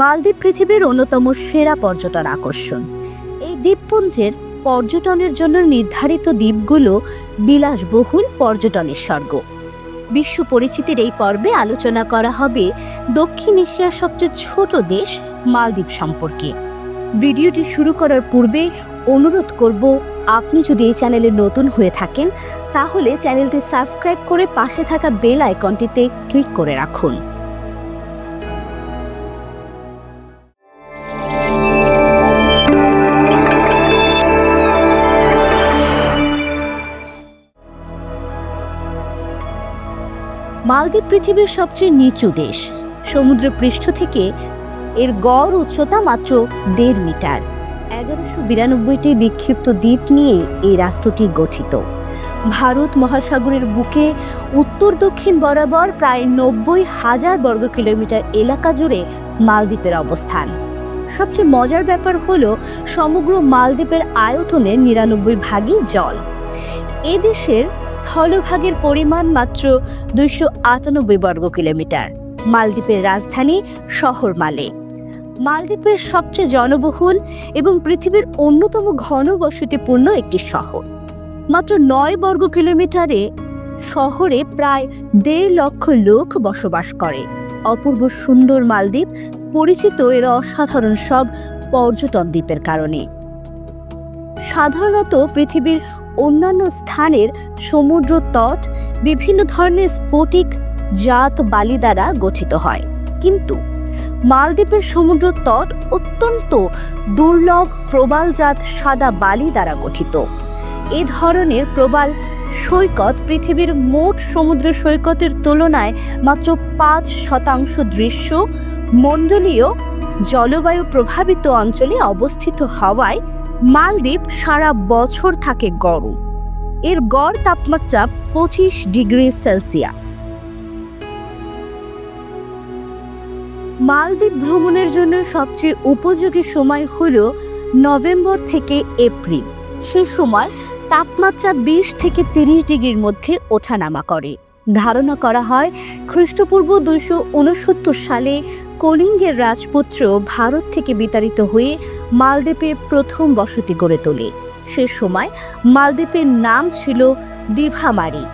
মালদ্বীপ পৃথিবীর অন্যতম সেরা পর্যটন আকর্ষণ। এই দ্বীপপুঞ্জের পর্যটনের জন্য নির্ধারিত দ্বীপগুলো বিলাসবহুল পর্যটনের স্বর্গ বিশ্ব পরিচিতির এই পর্বে আলোচনা করা হবে দক্ষিণ এশিয়ার সবচেয়ে ছোট দেশ মালদ্বীপ সম্পর্কে। ভিডিওটি শুরু করার পূর্বে অনুরোধ করব, আপনি যদি এই চ্যানেলে নতুন হয়ে থাকেন, তাহলে চ্যানেলটি সাবস্ক্রাইব করে পাশে থাকা বেল আইকনটিতে ক্লিক করে রাখুন। মালদ্বীপ পৃথিবীর সবচেয়ে নিচু দেশ। সমুদ্র পৃষ্ঠ থেকে এর গড় উচ্চতা মাত্র দেড় মিটার। এগারোশো বিরানব্বইটি বিক্ষিপ্ত দ্বীপ নিয়ে এই রাষ্ট্রটি গঠিত। ভারত মহাসাগরের বুকে উত্তর দক্ষিণ বরাবর প্রায় নব্বই হাজার বর্গ কিলোমিটার এলাকা জুড়ে মালদ্বীপের অবস্থান। সবচেয়ে মজার ব্যাপার হলো সমগ্র মালদ্বীপের আয়তনের নিরানব্বই ভাগই জল। এ দেশের স্থলভাগের পরিমাণ মাত্র দুইশো আটানব্বই বর্গ কিলোমিটার। মালদ্বীপের রাজধানী শহর মালে। মালদ্বীপের সবচেয়ে জনবহুল এবং পৃথিবীর অন্যতম ঘনবসতিপূর্ণ একটি শহর। মাত্র নয় বর্গ কিলোমিটারে শহরে প্রায় দেড় লক্ষ লোক বসবাস করে। অপূর্ব সুন্দর মালদ্বীপ পরিচিত এর অসাধারণ সব পর্যটন দ্বীপের কারণে। সাধারণত পৃথিবীর অন্যান্য স্থানের সমুদ্র তট বিভিন্ন ধরনের স্ফটিক জাত বালি দ্বারা গঠিত হয়। কিন্তু মালদ্বীপের সমুদ্র তট অত্যন্ত দুর্লভ প্রবালজাত সাদা বালি দ্বারা গঠিত। এ ধরনের প্রবাল সৈকত পৃথিবীর মোট সমুদ্র সৈকতের তুলনায় মাত্র পাঁচ শতাংশ দৃশ্য মণ্ডলীয় জলবায়ু প্রভাবিত অঞ্চলে অবস্থিত হওয়ায় মালদ্বীপ সারা বছর থাকে গরম। এর গড় তাপমাত্রা পঁচিশ ডিগ্রি সেলসিয়াস। মালদ্বীপ ভ্রমণের জন্য সবচেয়ে উপযোগী সময় হল নভেম্বর থেকে এপ্রিল। সে সময় তাপমাত্রা বিশ থেকে তিরিশ ডিগ্রির মধ্যে ওঠানামা করে। ধারণা করা হয় খ্রিস্টপূর্ব দুইশো উনসত্তর সালে কলিঙ্গের রাজপুত্র ভারত থেকে বিতাড়িত হয়ে মালদ্বীপে প্রথম বসতি গড়ে তোলে। সে সময় মালদ্বীপের নাম ছিল দিভামারি।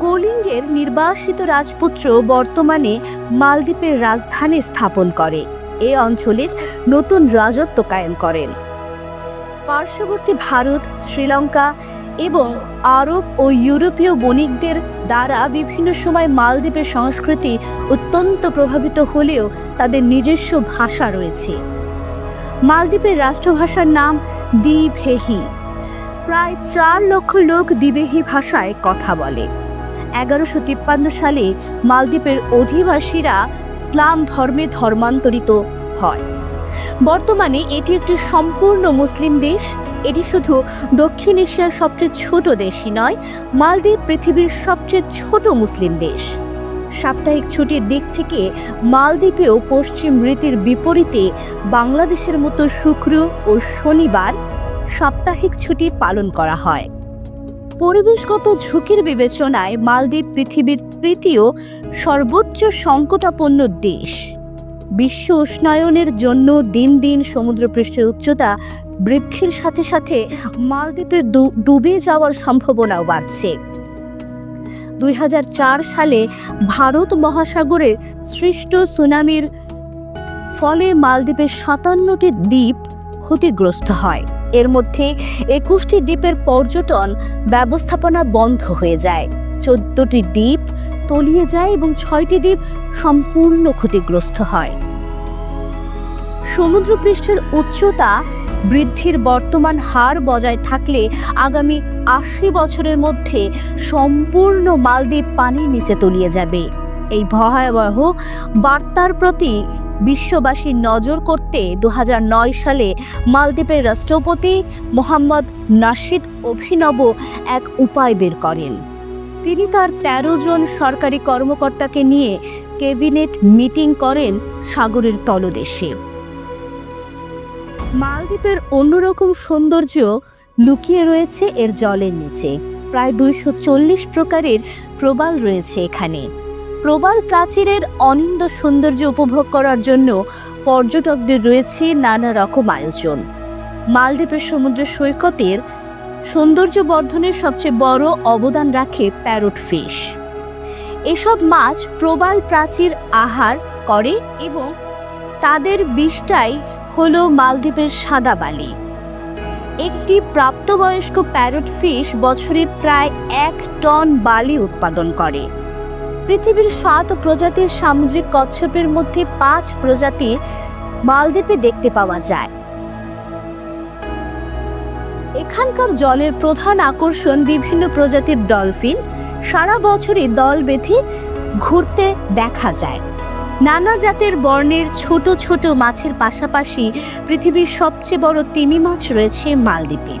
কলিঙ্গের নির্বাসিত রাজপুত্র বর্তমানে মালদ্বীপের রাজধানী স্থাপন করে। এ অঞ্চলের নতুন রাজত্ব কায়েম করেন। পার্শ্ববর্তী ভারত, শ্রীলঙ্কা এবং আরব ও ইউরোপীয় বণিকদের দ্বারা বিভিন্ন সময় মালদ্বীপের সংস্কৃতি অত্যন্ত প্রভাবিত হলেও তাদের নিজস্ব ভাষা রয়েছে। মালদ্বীপের রাষ্ট্রভাষার নাম দ্বিভেহি। প্রায় চার লক্ষ লোক দিবেহি ভাষায় কথা বলে। এগারোশো তিপ্পান্ন সালে মালদ্বীপের অধিবাসীরা ইসলাম ধর্মে ধর্মান্তরিত হয়। বর্তমানে এটি একটি সম্পূর্ণ মুসলিম দেশ। এটি শুধু দক্ষিণ এশিয়ার সবচেয়ে ছোট দেশই নয়, মালদ্বীপ পৃথিবীর সবচেয়ে ছোট মুসলিম দেশ। সাপ্তাহিক ছুটির দিক থেকে মালদ্বীপেও পশ্চিম রীতির বিপরীতে বাংলাদেশের মতো শুক্র ও শনিবার সাপ্তাহিক ছুটি পালন করা হয়। পরিবেশগত ঝুঁকির বিবেচনায় মালদ্বীপ পৃথিবীর তৃতীয় সর্বোচ্চ সংকটাপন্ন দেশ। বিশ্ব উষ্ণায়নের জন্য দিন দিন সমুদ্রপৃষ্ঠের উচ্চতা বৃদ্ধির সাথে সাথে মালদ্বীপের ডুবে যাওয়ার সম্ভাবনাও বাড়ছে। দুই হাজার চার সালে ভারত মহাসাগরের সৃষ্ট সুনামির ফলে মালদ্বীপের সাতান্নটি দ্বীপ ক্ষতিগ্রস্ত হয়। এর মধ্যে একুশটি দ্বীপের পর্যটন ব্যবস্থাপনা বন্ধ হয়ে যায়। চোদ্দটি দ্বীপ তলিয়ে যায় এবং ছয়টি দ্বীপ সম্পূর্ণ ক্ষতিগ্রস্ত হয়। সমুদ্রপৃষ্ঠের উচ্চতা বৃদ্ধির বর্তমান হার বজায় থাকলে আগামী আশি বছরের মধ্যে সম্পূর্ণ মালদ্বীপ পানির নিচে তলিয়ে যাবে। এই ভয়াবহ বার্তার প্রতি বিশ্ববাসীর নজর করতে দু হাজার নয় সালে মালদ্বীপের রাষ্ট্রপতি মোহাম্মদ নাশিদ অভিনব এক উপায় বের করেন। তিনি তার ১৩ জন সরকারি কর্মকর্তাকে নিয়ে ক্যাবিনেট মিটিং করেন সাগরের তলদেশে। মালদ্বীপের অন্যরকম সৌন্দর্য লুকিয়ে রয়েছে এর জলের নিচে। প্রায় দুইশো চল্লিশ প্রকারের প্রবাল রয়েছে এখানে। প্রবাল প্রাচীরের অনিন্দ সৌন্দর্য উপভোগ করার জন্য পর্যটকদের রয়েছে নানা রকম আয়োজন। মালদ্বীপের সমুদ্র সৈকতের সৌন্দর্য বর্ধনের সবচেয়ে বড় অবদান রাখে প্যারট ফিশ। এসব মাছ প্রবাল প্রাচীর আহার করে এবং তাদের বিষটাই হলো মালদ্বীপের সাদা বালি একটি প্রাপ্তবয়স্ক প্যারট ফিশ বছরে প্রায় এক টন বালি উৎপাদন করে। পৃথিবীর সাত প্রজাতির সামুদ্রিক কচ্ছপের মধ্যে পাঁচ প্রজাতি মালদ্বীপে দেখতে পাওয়া যায়। এখানকার জলের প্রধান আকর্ষণ বিভিন্ন প্রজাতির ডলফিন সারা বছরই দল বেঁধে ঘুরতে দেখা যায়। নানা জাতের বর্ণের ছোট ছোট মাছের পাশাপাশি পৃথিবীর সবচেয়ে বড় তিমি মাছ রয়েছে মালদ্বীপে।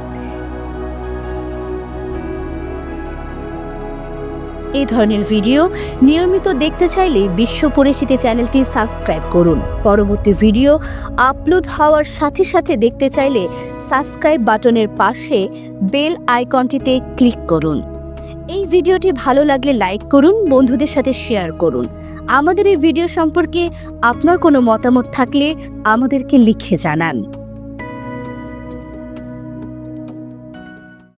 এই ধরনের ভিডিও নিয়মিত দেখতে চাইলে বিশ্ব পরিচিতি চ্যানেলটি সাবস্ক্রাইব করুন। পরবর্তী ভিডিও আপলোড হওয়ার সাথে সাথে দেখতে চাইলে সাবস্ক্রাইব বাটনের পাশে বেল আইকনটিতে ক্লিক করুন। এই ভিডিওটি ভালো লাগলে লাইক করুন, বন্ধুদের সাথে শেয়ার করুন। আমাদের এই ভিডিও সম্পর্কে আপনার কোনো মতামত থাকলে আমাদেরকে লিখে জানান।